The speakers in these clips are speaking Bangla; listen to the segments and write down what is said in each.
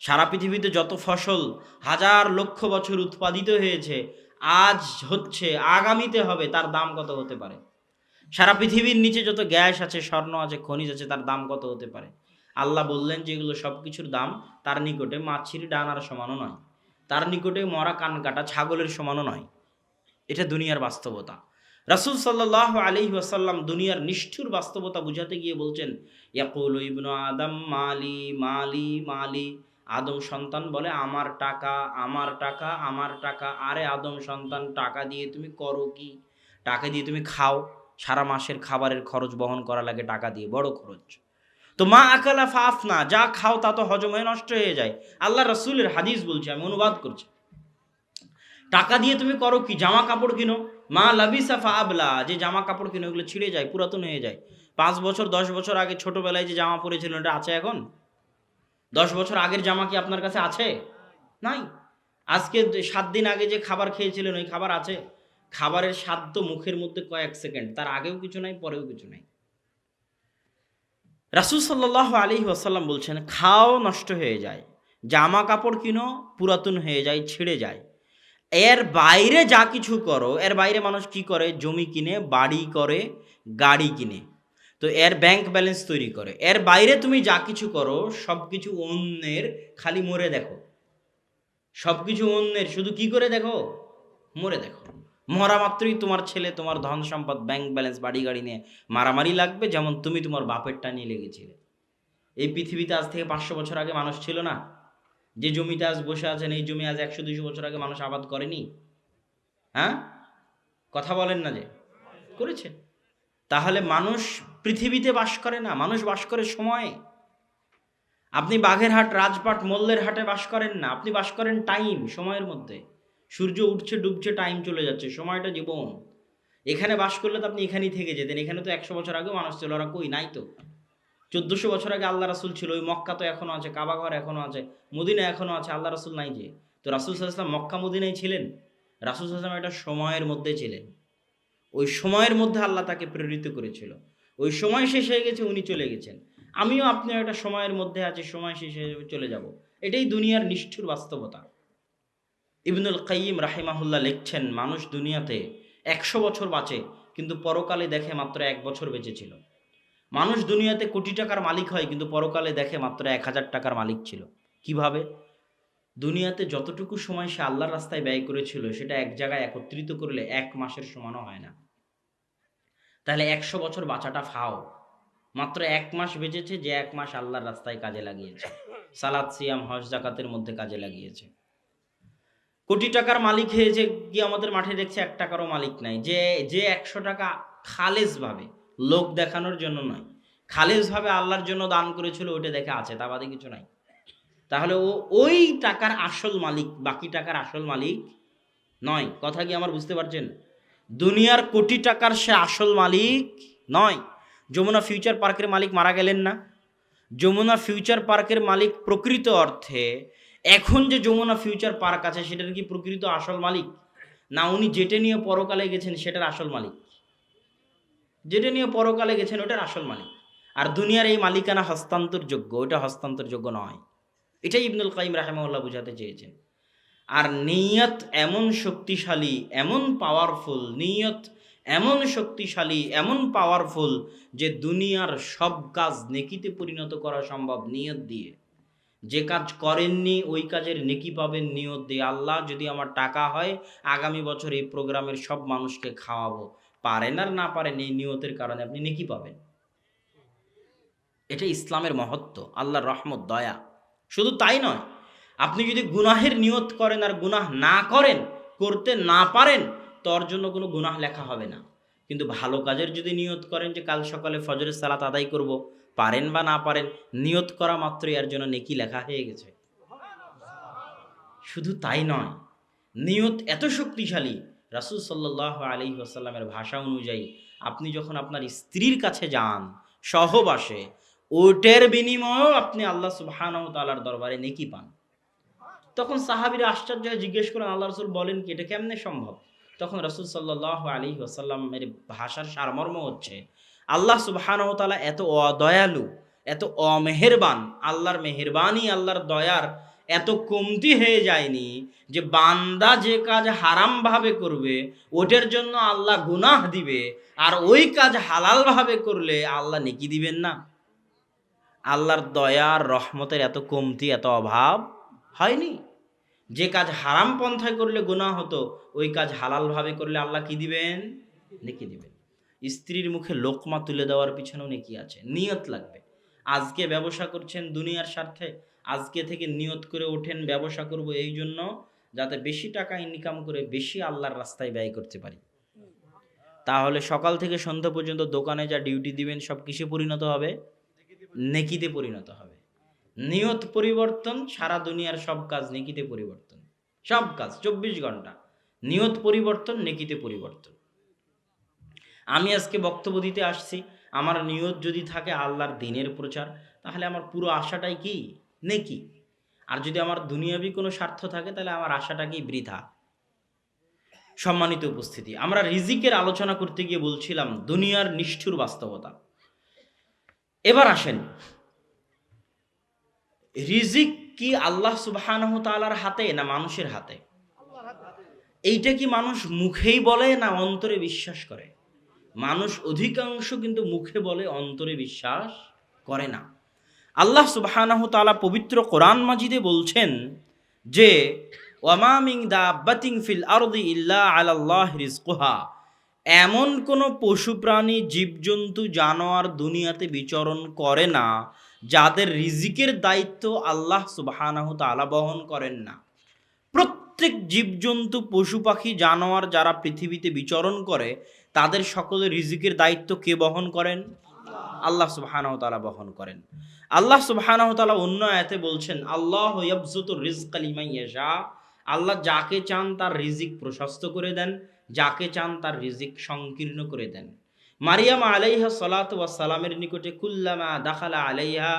সারা পৃথিবীতে যত ফসল হাজার লক্ষ বছর উৎপাদিত হয়েছে, আজ হচ্ছে, আগামীতে হবে, তার দাম কত হতে পারে? সারা পৃথিবীর নিচে যত গ্যাস আছে, স্বর্ণ আছে, খনিজ আছে, তার দাম কত হতে পারে? আল্লাহ বললেন যে এগুলো সব কিছুর দাম তার নিকটে মাছির ডানার সমানও নয়। তার নিকটে মরা কান কাটা ছাগলের সমানও নয়। এটা দুনিয়ার বাস্তবতা। রাসুল সাল্লাহ আলি ওয়াসাল্লাম দুনিয়ার নিষ্ঠুর বাস্তবতা বুঝাতে গিয়ে বলছেন, ইয়াকুল ইবনু আদম, মালি মালি মালি। আদম সন্তান বলে, আমার টাকা আমার টাকা আমার টাকা। আরে আদম সন্তান, টাকা দিয়ে তুমি করো কি? টাকা দিয়ে তুমি খাও। সারা মাসের খাবারের খরচ বহন করা লাগে টাকা দিয়ে, বড় খরচ। তো মা আকালা ফাফ না যা খাও তা তো হজম হয়ে নষ্ট হয়ে যায়। আল্লাহ রসুলের হাদিস বলছি, আমি অনুবাদ করছি। টাকা দিয়ে তুমি করো কি? জামা কাপড় কিনো। মা লাবিসা ফাবলা যে জামা কাপড় কিনো ওগুলো ছিঁড়ে যায়, পুরাতন হয়ে যায়। পাঁচ বছর, দশ বছর আগে ছোটবেলায় যে জামা পরেছিল এটা আছে এখন? দশ বছর আগের জামা কি আপনার কাছে আছে? নাই। আজকে সাত দিন আগে যে খাবার খেয়েছিলেন, ওই খাবার আছে। খাবারের স্বাদ তো মুখের মধ্যে কয়েক সেকেন্ড। তার আগেও কিছু নাই, পরেও কিছু নাই। রাসুল সাল্লাহ আলী ওয়াসাল্লাম বলছেন, খাও, নষ্ট হয়ে যায়। জামা কাপড় কিনো, পুরাতন হয়ে যায়, ছিঁড়ে যায়। এর বাইরে যা কিছু করো, এর বাইরে মানুষ কি করে? জমি কিনে, বাড়ি করে, গাড়ি কিনে। তো এর ব্যাংক ব্যালেন্স তৈরি করে। এর বাইরে তুমি যা কিছু করো সব কিছু অন্যের খালি মরে দেখো। সব কিছু অন্যের, শুধু কি করে দেখো? মরে দেখো। মরা মাত্রই তোমার ছেলে, তোমার ধন সম্পদ ব্যাংক ব্যালেন্স বাড়ি গাড়ি নিয়ে মারামারি লাগবে, যেমন তুমি তোমার বাপেরটা নিয়ে লেগেছিলে। এই পৃথিবীতে আজ থেকে পাঁচশো বছর আগে মানুষ ছিল না? যে জমিতে আজ বসে আছেন, এই জমি আজ একশো দুশো বছর আগে মানুষ আবাদ করেনি? হ্যাঁ? কথা বলেন না যে। করেছে। তাহলে মানুষ পৃথিবীতে বাস করে না, মানুষ বাস করে সময়ে। আপনি বাঘেরহাট, রাজপাট মোল্লের হাটে বাস করেন না, আপনি বাস করেন টাইম সময়ের মধ্যে। সূর্য উঠছে, ডুবছে টাইম চলে যাচ্ছে, সময়টা জীবন। এখানে বাস করলে তো আপনি এখানেই থেকে যেতেন, এখানে তো একশো বছর আগেও মানুষ ছিল, ওরা কই, নাই তো। চোদ্দোশো বছর আগে আল্লাহ রাসুল ছিল, ওই মক্কা তো এখনও আছে কাবাঘর এখনও আছে, মদিনা এখনও আছে, আল্লাহ রাসুল নাই যে। তো রাসুল সাল্লাম মক্কা, মদিনায় ছিলেন, রাসুল সাল্লাম একটা সময়ের মধ্যে ছিলেন। ওই সময়ের মধ্যে আল্লাহ তাকে প্রেরিত করেছিল। ওই সময় শেষ হয়ে গেছে, উনি চলে গেছেন। আমিও আপনি একটা সময়ের মধ্যে আছি, সময় শেষ হয়ে চলে যাব। এটাই দুনিয়ার নিষ্ঠুর বাস্তবতা। ইবনুল কাইম রাহিমাহুল্লাহ লিখছেন, মানুষ দুনিয়াতে একশো বছর বাঁচে, কিন্তু পরকালে দেখে মাত্র এক বছর বেঁচেছিল মানুষ দুনিয়াতে কোটি টাকার মালিক হয়, কিন্তু পরকালে দেখে মাত্র এক হাজার টাকার মালিক ছিল। কীভাবে? দুনিয়াতে যতটুকু সময় সে আল্লাহর রাস্তায় ব্যয় করেছিল, সেটা এক জায়গায় একত্রিত করলে এক মাসের সমানও হয় না। তাহলে একশো বছর বাঁচাটা ফাও। মাত্র এক মাস বেঁচেছে যে এক মাস আল্লাহর রাস্তায় কাজে লাগিয়েছে। সালাদ, সিয়াম, হজ, জাকাতের মধ্যে কাজে লাগিয়েছে। কোটি টাকার মালিক হয়েছে কি আমাদের মাঠে দেখছে, এক টাকারও মালিক নাই। যে যে একশো টাকা খালেজভাবে লোক দেখানোর জন্য নয়, খালেজভাবে আল্লাহর জন্য দান করেছিল, ওইটা দেখে আছে, তা বাদে কিছু নাই। তাহলে ও, ওই টাকার আসল মালিক, বাকি টাকার আসল মালিক নয়। কথা কি আমার বুঝতে পারছেন? দুনিয়ার কোটি টাকার সে আসল মালিক নয়। যমুনা ফিউচার পার্কের মালিক মারা গেলেন না। যমুনা ফিউচার পার্কের মালিক প্রকৃত অর্থে, এখন যে যমুনা ফিউচার পার্ক আছে, সেটার কি প্রকৃত আসল মালিক? না, উনি যেটা নিয়ে পরকালে গেছেন, সেটার আসল মালিক। যেটা নিয়ে পরকালে গেছেন, ওটার আসল মালিক। আর দুনিয়ার এই মালিকানা হস্তান্তরযোগ্য, ওটা হস্তান্তরযোগ্য নয়। এটাই ইবনুল কাইম রাহেমাউল্লাহ বুঝাতে চেয়েছেন। আর নিয়ত এমন শক্তিশালী, এমন পাওয়ারফুল নিয়ত এমন শক্তিশালী, এমন পাওয়ারফুল যে দুনিয়ার সব কাজ নেকিতে পরিণত করা সম্ভব নিয়ত দিয়ে। যে কাজ করেননি, ওই কাজের নেকি পাবেন নিয়ত দিয়ে। আল্লাহ যদি আমার টাকা হয়, আগামী বছর এই প্রোগ্রামের সব মানুষকে খাওয়াবো। পারেন আর না পারেন, এই নিয়তের কারণে আপনি নেকি পাবেন। এটা ইসলামের মহত্ব, আল্লাহর রহমত, দয়া। শুধু তাই নয় আপনি যদি গুনাহের নিয়ত করেন আর গুনাহ না করেন, করতে না পারেন তোর জন্য কোনো গুনাহ লেখা হবে না। কিন্তু ভালো কাজের যদি নিয়ত করেন যে কাল সকালে ফজরের সালাত আদায় করব, পারেন বা না পারেন, নিয়ত করা মাত্রই এর জন্য নেকি লেখা হয়ে গেছে। শুধু তাই নয়, নিয়ত এত শক্তিশালী, রাসুল সাল্লাহ আলী আসাল্লামের ভাষা অনুযায়ী আপনি যখন আপনার স্ত্রীর কাছে যান, সহবাসে, ওটের বিনিময়েও আপনি আল্লাহ সুবহান তালার দরবারে নেকি পান। তখন সাহাবিরা আশ্চর্য হয়ে জিজ্ঞেস করেন আল্লাহ রসুল বলেন কি? এটা কেমনে সম্ভব? তখন রসুল সাল্লাহ আলী ওসাল্লামের ভাষার সারমর্ম হচ্ছে, আল্লাহ সুবাহানতালা এত অদয়ালু, এত অমেহেরবান, আল্লাহর মেহেরবানি, আল্লাহর দয়ার এত কমতি হয়ে যায়নি যে বান্দা যে কাজ হারামভাবে করবে, ওটার জন্য আল্লাহ গুনাহ দিবে আর ওই কাজ হালালভাবে করলে আল্লাহ নেকি দিবেন না? আল্লাহর দয়ার রহমতের এত কমতি, এত অভাব হয়নি। যে কাজ হারাম পন্থায় করলে গুনাহ হতো, ওই কাজ হালালভাবে করলে আল্লাহ কি দিবেন? নেকি দিবেন? স্ত্রীর মুখে লোকমা তুলে দেওয়ার পিছনেও নেকি আছে নিয়ত লাগবে। আজকে ব্যবসা করছেন দুনিয়ার স্বার্থে, আজকে থেকে নিয়ত করে ওঠেন ব্যবসা করব এই জন্য, যাতে বেশি টাকা ইনকাম করে বেশি আল্লাহর রাস্তায় ব্যয় করতে পারি। তাহলে সকাল থেকে সন্ধ্যা পর্যন্ত দোকানে যা ডিউটি দিবেন, সব কিসে পরিণত হবে? নেকিতে পরিণত হবে। নিয়ত পরিবর্তন, সারা দুনিয়ার সব কাজ নেকিতে পরিবর্তন। সব কাজ, চব্বিশ ঘণ্টা। নিয়ত পরিবর্তন, নেকিতে পরিবর্তন। আমি আজকে বক্তব্য দিতে আসছি, আমার নিয়ত যদি থাকে আল্লাহর দিনের প্রচার, তাহলে আমার পুরো আশাটাই কি? নেকি? আর যদি আমার দুনিয়াবি কোনো স্বার্থ থাকে, তাহলে আমার আশাটা কি বৃথা। সম্মানিত উপস্থিতি, আমরা রিজিকের আলোচনা করতে গিয়ে বলছিলাম, দুনিয়ার নিষ্ঠুর বাস্তবতা। এবার আসেন রিজিক কি আল্লাহ সুবহানাহু তাআলার হাতে না মানুষের হাতে? এইটা কি মানুষ মুখেই বলে না অন্তরে বিশ্বাস করে? মানুষ অধিকাংশ কিন্তু মুখে বলে, অন্তরে বিশ্বাস করে না। আল্লাহ তাআলা পবিত্র কোরআন মাজিদে বলছেন যে ওয়ামামিং দাব্বাতিং ফিল আরদি ইল্লা আলাল্লাহ রিজকুহা এমন কোনো পশু প্রাণী, জীবজন্তু, জানোয়ার দুনিয়াতে বিচরণ করে না যাদের রিজিকের দায়িত্ব আল্লাহ সুবহানাহু তাআলা বহন করেন না। প্রত্যেক জীবজন্তু, পশু পাখি, জানোয়ার যারা পৃথিবীতে বিচরণ করে, তাদের সকলের রিজিকের দায়িত্ব কে বহন করেন? আল্লাহ সুবহানাহু তাআলা বহন করেন। আল্লাহ সুবহানাহু তাআলা অন্য আয়াতে বলছেন, আল্লাহ ইয়াশা। আল্লাহ যাকে চান তার রিজিক প্রশস্ত করে দেন, যাকে চান তার রিজিক সংকীর্ণ করে দেন। মারিয়াম আলাইহা সালাত সালামের নিকটে কুল্লামা দাখালা আলাইহা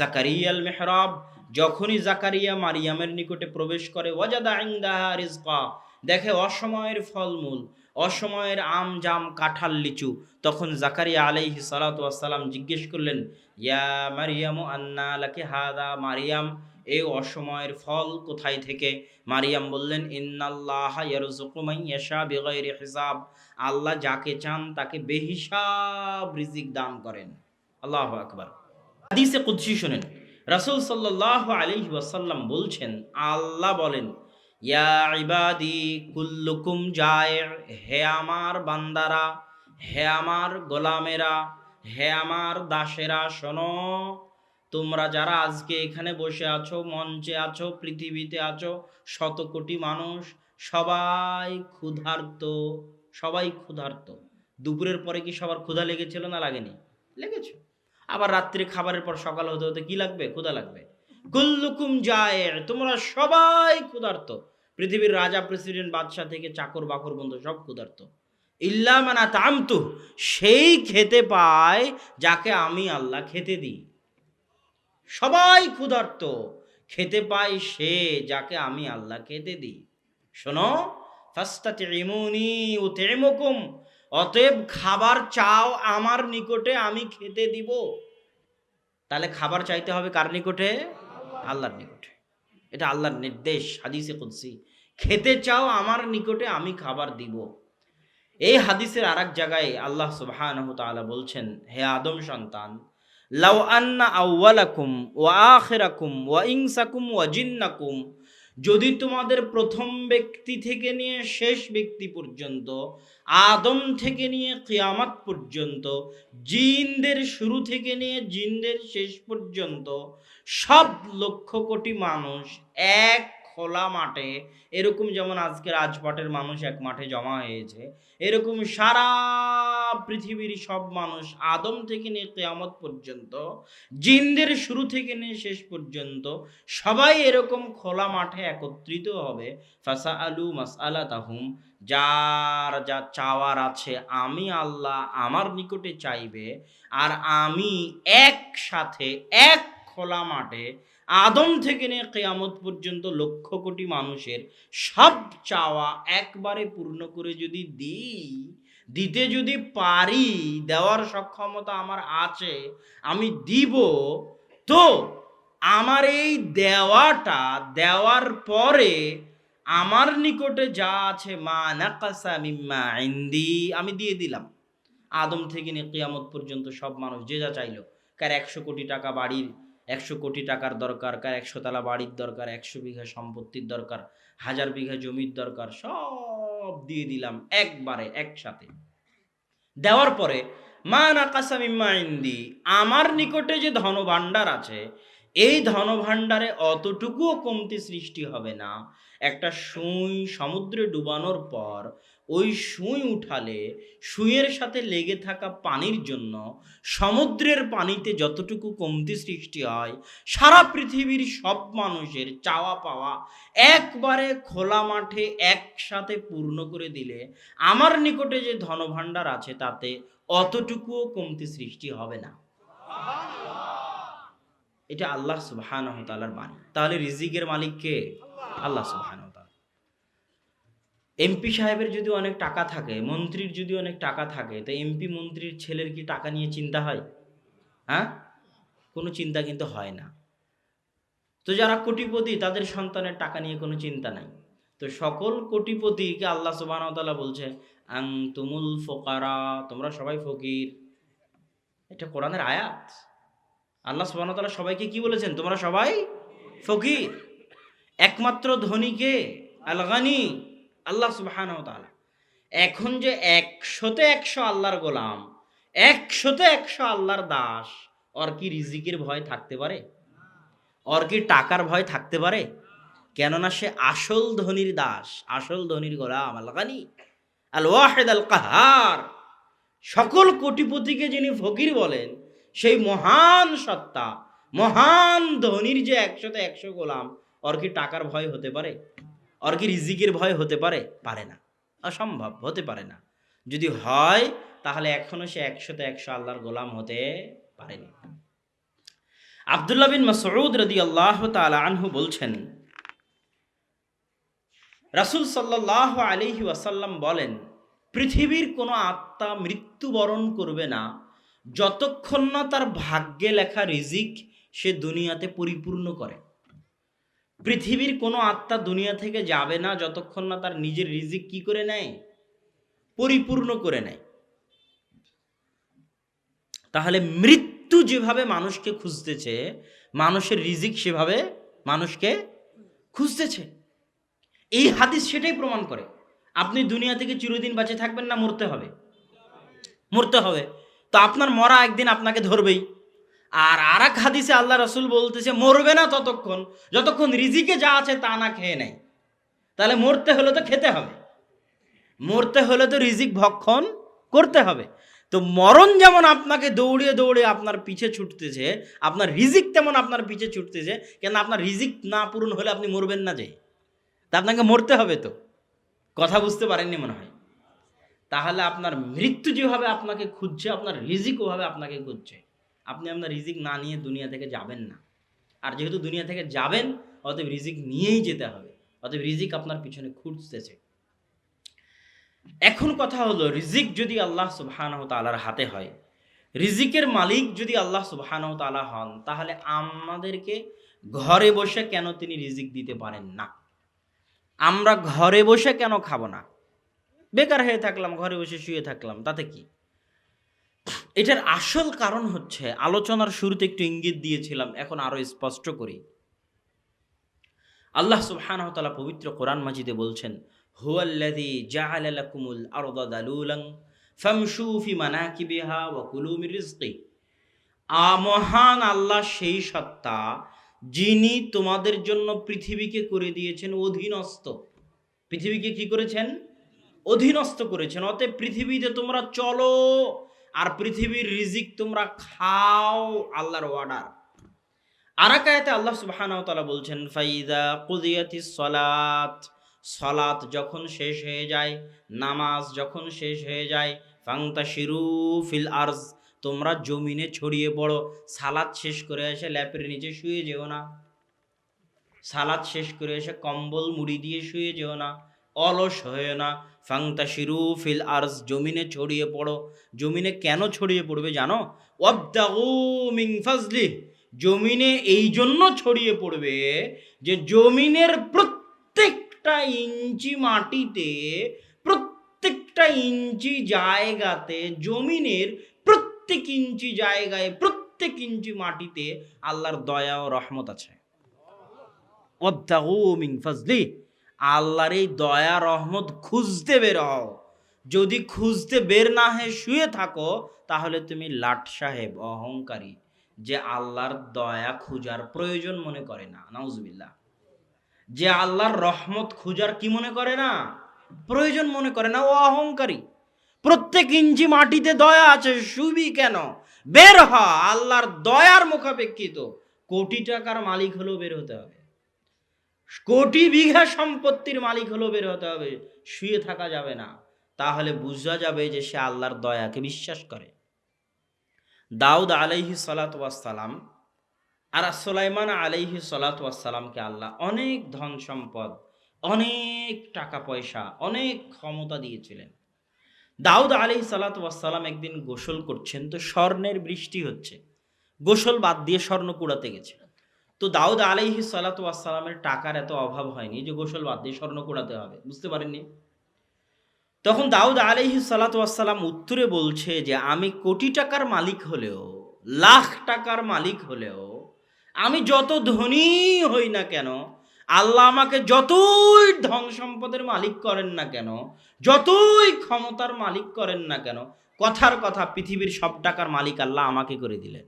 জাকারিয়াল মেহরাব, যখনই জাকারিয়া মারিয়ামের নিকটে প্রবেশ করে, ওয়াজাদা ইনদাহা রিজকা, দেখে অসময়ের ফলমূল, অসময়ের আম জাম কাঁঠাল লিচু। তখন জাকারিয়া আলাইহি সালাতু জিজ্ঞেস করলেন, ইয়া মারিয়াম, আন্না লাকি হাদা মারিয়াম? এই অসময়ের ফল কোথায় থেকে? মারিয়াম বললেন, ইন্নাল্লাহ হিসাব। আল্লাহ যাকে চান তাকে বেহিসাব রিজিক দান করেন। আল্লাহ আকবার। হাদিসে কুদসি শুনেন, রাসূল সাল্লাল্লাহু আলাইহি ওয়াসাল্লাম বলছেন, আল্লাহ বলেন কুল্লুকুম হে আমার বান্দারা, হে আমার গোলামেরা, হে আমার দাসেরা, শোনো তোমরা যারা আজকে এখানে বসে আছো, মঞ্চে আছো, পৃথিবীতে আছো শত কোটি মানুষ, সবাই ক্ষুধার্ত সবাই ক্ষুধার্ত। দুপুরের পরে কি সবার ক্ষুধা লেগেছিল না লাগেনি? লেগেছে। আবার রাত্রে খাবারের পর সকাল হতে হতে কি লাগবে? ক্ষুধা লাগবে। কুল্লুকুম যায় তোমরা সবাই ক্ষুধার্ত। পৃথিবীর রাজা, প্রেসিডেন্ট, বাদশাহ থেকে চাকর, বাকর বন্ধু সব ক্ষুধার্ত। ইল্লা মানা তামতু সেই খেতে পায় যাকে আমি আল্লাহ খেতে দিই। সবাই ক্ষুধার্ত। খেতে পায় সে যাকে আমি আল্লাহ খেতে দিই। শোনো ফাস্তাতে ও তেমুকুম অতএব খাবার চাও আমার নিকটে, আমি খেতে দিব। তাহলে খাবার চাইতে হবে কার নিকটে? আল্লাহর নিকটে। এটা আল্লাহর নির্দেশ, হাদিসে কুদসি। খেতে চাও আমার নিকটে, আমি খাবার দিব। এই হাদিসের আর এক জায়গায় আল্লাহ তাআলা বলছেন, হে আদম সন্তান লাউ আন্না আউওয়ালাকুম ওয়া আখিরাকুম ওয়া ইনসাকুম ওয়া জিন্নাকুম। যদি তোমাদের প্রথম ব্যক্তি থেকে নিয়ে শেষ ব্যক্তি পর্যন্ত, আদম থেকে নিয়ে কিয়ামত পর্যন্ত, জিনদের শুরু থেকে নিয়ে জিনদের শেষ পর্যন্ত, সব লক্ষ কোটি মানুষ এক খোলা মাঠে, এরকম যেমন আজকে রাজপাটের মানুষ এক মাঠে জমা হয়েছে, এরকম সারা পৃথিবীর সব মানুষ আদম থেকে নিয়ে কেয়ামত পর্যন্ত, জিনদের শুরু থেকে নিয়ে শেষ পর্যন্ত সবাই এরকম খোলা মাঠে একত্রিত হবে। ফাসা আলু মাস আলা তাহুম যার যা চাওয়ার আছে আমি আল্লাহ আমার নিকটে চাইবে, আর আমি একসাথে এক খোলা মাঠে আদম থেকে নিয়ে কেয়ামত পর্যন্ত লক্ষ কোটি মানুষের সব চাওয়া একবারে পূর্ণ করে যদি দিই, দিতে যদি পারি, দেওয়ার সক্ষমতা আমার আছে, আমি দিব, তো আমার এই দেওয়াটা দেওয়ার পরে আমার নিকটে যা আছে, মা নাকাসা আমি দিয়ে দিলাম। আদম থেকে নিয়ে কেয়ামত পর্যন্ত সব মানুষ যে যা চাইলো, কার একশো কোটি টাকা বাড়ির একশো কোটি টাকার দরকার কার একশো তলা বাড়ির দরকার, একশো বিঘা সম্পত্তির দরকার, হাজার বিঘা জমির দরকার, সব দিয়ে দিলাম একবারে, একসাথে। দেওয়ার পরে, মা নাকাসা মিম্মা ইন্দি, আমার নিকটে যে ধনভাণ্ডার আছে, এই ধনভাণ্ডারে অতটুকুও কমতি সৃষ্টি হবে না। একটা সুই সমুদ্রে ডুবানোর পর ওই সুই উঠালে, সুইয়ের সাথে লেগে থাকা পানির জন্য সমুদ্রের পানিতে যতটুকু কমতি সৃষ্টি হয়, সারা পৃথিবীর সব মানুষের চাওয়া পাওয়া একবারে খোলা মাঠে একসাথে পূর্ণ করে দিলে, আমার নিকটে যে ধনভাণ্ডার আছে তাতে অতটুকুও কমতি সৃষ্টি হবে না। এটা আল্লাহ সুবহান বাণী। তাহলে রিজিকের মালিক কে? আল্লাহ সুবহান এমপি সাহেবের যদি অনেক টাকা থাকে, মন্ত্রীর যদি অনেক টাকা থাকে, তো এমপি মন্ত্রীর ছেলের কি টাকা নিয়ে চিন্তা হয়? হ্যাঁ? কোনো চিন্তা কিন্তু হয় না। তো যারা কোটিপতি, তাদের সন্তানের টাকা নিয়ে কোনো চিন্তা নাই। তো সকল কোটিপতিকে আল্লাহ সুবাহতালা বলছে আং তুমুল ফোকারা তোমরা সবাই ফকির। এটা কোরআনের আয়াত। আল্লাহ সুবাহতালা সবাইকে কি বলেছেন? তোমরা সবাই ফকির। একমাত্র ধনীকে আলগানি। আল্লাহ সুবাহান তালা এখন যে একশোতে একশো আল্লাহর গোলাম, একশোতে একশো আল্লাহর দাস, ওর কি রিজিকের ভয় থাকতে পারে? ওর কি টাকার ভয় থাকতে পারে? কেননা সে আসল ধনির দাস, আসল ধনির গোলাম আল্লাহানি আল ওয়াহেদ, আল কাহার। সকল কোটিপতিকে যিনি ফকির বলেন, সেই মহান সত্তা, মহান ধনির যে একশোতে একশো গোলাম, ওর কি টাকার ভয় হতে পারে? ওর কি রিজিকের ভয় হতে পারে? পারে না। অসম্ভব, হতে পারে না। যদি হয়, তাহলে এখনও সে একশোতে একশো আল্লাহর গোলাম হতে পারেনি। আবদুল্লাহ বিন মাসউদ রদি আল্লাহ আনহু বলছেন, রাসুল সাল্লাহ আলিহি ওয়াসাল্লাম বলেন, পৃথিবীর কোনো আত্মা মৃত্যুবরণ করবে না যতক্ষণ না তার ভাগ্যে লেখা রিজিক সে দুনিয়াতে পরিপূর্ণ করে। পৃথিবীর কোনো আত্মা দুনিয়া থেকে যাবে না যতক্ষণ না তার নিজের রিজিক কি করে নেয়? পরিপূর্ণ করে নেয়। তাহলে মৃত্যু যেভাবে মানুষকে খুঁজতেছে, মানুষের রিজিক সেভাবে মানুষকে খুঁজতেছে। এই হাদিস সেটাই প্রমাণ করে। আপনি দুনিয়া থেকে চিরদিন বাঁচে থাকবেন না, মরতে হবে। মরতে হবে। তো আপনার মরা একদিন আপনাকে ধরবেই। আর আর এক হাদিসে আল্লাহ রসুল বলতেছে, মরবে না ততক্ষণ, যতক্ষণ রিজিকে যা আছে তা না খেয়ে নেয়। তাহলে মরতে হলে তো খেতে হবে। মরতে হলে তো রিজিক ভক্ষণ করতে হবে। তো মরণ যেমন আপনাকে দৌড়িয়ে দৌড়িয়ে আপনার পিছে ছুটতেছে, আপনার রিজিক তেমন আপনার পিছে ছুটতেছে কেন আপনার রিজিক না পূরণ হলে আপনি মরবেন না যে। তা আপনাকে মরতে হবে তো। কথা বুঝতে পারেননি মনে হয়? তাহলে আপনার মৃত্যু যেভাবে আপনাকে খুঁজছে, আপনার রিজিক ওভাবে আপনাকে খুঁজছে। আপনি আপনার রিজিক না নিয়ে দুনিয়া থেকে যাবেন না। আর যেহেতু দুনিয়া থেকে যাবেন, অতএব রিজিক নিয়েই যেতে হবে। অতএব রিজিক আপনার পিছনে খুঁজতেছে। এখন কথা হলো, রিজিক যদি আল্লাহ সুবহানাহু তাআলার হাতে হয়, রিজিকের মালিক যদি আল্লাহ সুবহানাহু তাআলা হন, তাহলে আমাদেরকে ঘরে বসে কেন তিনি রিজিক দিতে পারেন না? আমরা ঘরে বসে কেন খাব না? বেকার হয়ে থাকলাম, ঘরে বসে শুয়ে থাকলাম, তাতে কি? এটার আসল কারণ হচ্ছে, আলোচনার শুরুতে একটু ইঙ্গিত দিয়েছিলাম, এখন আরও স্পষ্ট করি। আল্লাহ সুবহানাহু তাআলা পবিত্র কোরআন মাজিদে বলছেন আরদা ফামশু ফি মানাকিবিহা ওয়া কুলু মির রিজকি। মহান আল্লাহ সেই সত্তা যিনি তোমাদের জন্য পৃথিবীকে করে দিয়েছেন অধীনস্থ। পৃথিবীকে কি করেছেন? অধীনস্থ করেছেন। অতএব পৃথিবীতে তোমরা চলো আর পৃথিবীর রিজিক তোমরা খাও আল্লাহর অর্ডার আরাকায়াতে আল্লাহ সুবহানাহু তাআলা বলছেন, ফাইদা কুদিয়াতিস সালাত। সালাত যখন শেষ হয়ে যায়, নামাজ যখন শেষ হয়ে যায় ফাংতা শিরু ফিল আরজ। তোমরা জমিনে ছড়িয়ে পড়ো, সালাদ শেষ করে এসে ল্যাপের নিচে শুয়ে যেও না। সালাদ শেষ করে এসে কম্বল মুড়ি দিয়ে শুয়ে যেও না। অলস হয়ে না। ফাংতা শিরু ফিল আর্স জমিনে ছড়িয়ে পড়ো। জমিনে কেন ছড়িয়ে পড়বে জানো? ওয়াবদাগু মিন ফাজলি জমিনে এই জন্য ছড়িয়ে পড়বে যে জমিনের প্রত্যেকটা ইঞ্চি মাটিতে, প্রত্যেকটা ইঞ্চি জায়গাতে, জমিনের প্রত্যেক ইঞ্চি জায়গায়, প্রত্যেক ইঞ্চি মাটিতে আল্লাহর দয়া ও রহমত আছে। ওয়াবতাগু মিন ফাজলি আল্লাহর এই দয়া, রহমত খুঁজতে বের হও। যদি খুঁজতে বের না হয়ে শুয়ে থাকো, তাহলে তুমি লাট সাহেব, অহংকারী, যে আল্লাহর দয়া খুঁজার প্রয়োজন মনে করে না। নাউজবিল্লাহ। যে আল্লাহর রহমত খুঁজার কি মনে করে না? প্রয়োজন মনে করে না, ও অহংকারী। প্রত্যেক ইঞ্চি মাটিতে দয়া আছে, শুবি কেন? বের হ, আল্লাহর দয়ার মুখাপেক্ষিত। কোটি টাকার মালিক হলেও বের হতে হবে। কোটি বিঘা সম্পত্তির মালিক হলেও বের হতে হবে, শুয়ে থাকা যাবে না। তাহলে বুঝা যাবে যে সে আল্লাহর দয়াকে বিশ্বাস করে। দাউদ আলাইহি সালাম আর সোলাইমান আলাইহি সালাতামকে আল্লাহ অনেক ধন সম্পদ, অনেক টাকা পয়সা, অনেক ক্ষমতা দিয়েছিলেন। দাউদ আলাইহি সালাতাম একদিন গোসল করছেন, তো স্বর্ণের বৃষ্টি হচ্ছে। গোসল বাদ দিয়ে স্বর্ণ কুড়াতে গেছে। তো দাউদ আলাইহি সালাতামের টাকার এত অভাব হয়নি যে গোসল বাদ দিয়ে স্বর্ণ কোড়াতে হবে, বুঝতে পারেননি? তখন দাউদ আলাইহি সালাতাম উত্তরে বলছে যে, আমি কোটি টাকার মালিক হলেও, লাখ টাকার মালিক হলেও, আমি যত ধনী হই না কেন, আল্লাহ আমাকে যতই ধন সম্পদের মালিক করেন না কেন, যতই ক্ষমতার মালিক করেন না কেন, কথার কথা পৃথিবীর সব টাকার মালিক আল্লাহ আমাকে করে দিলেন।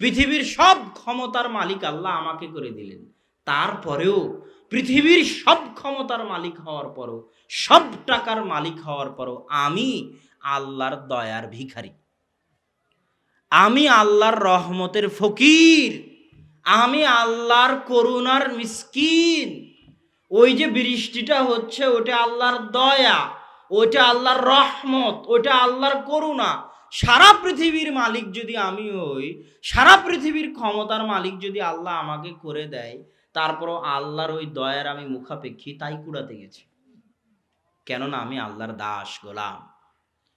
পৃথিবীর সব ক্ষমতার মালিক আল্লাহ আমাকে করে দিলেন। তারপরেও পৃথিবীর সব ক্ষমতার মালিক হওয়ার পরও, সব টাকার মালিক হওয়ার পরও আমি আল্লাহর দয়ার ভিখারি। আমি আল্লাহর রহমতের ফকির। আমি আল্লাহর করুণার মিসকিন। ওই যে বৃষ্টিটা হচ্ছে, ওটা আল্লাহর দয়া, ওটা আল্লাহর রহমত, ওটা আল্লাহর করুণা সারা পৃথিবীর মালিক যদি আমি হই, সারা পৃথিবীর ক্ষমতার মালিক যদি আল্লাহ আমাকে করে দেয়, তারপরও আল্লাহর ওই দয়ার আমি মুখাপেক্ষী তাই কুড়াতে গেছি। কেননা আমি আল্লাহর দাস গোলাম।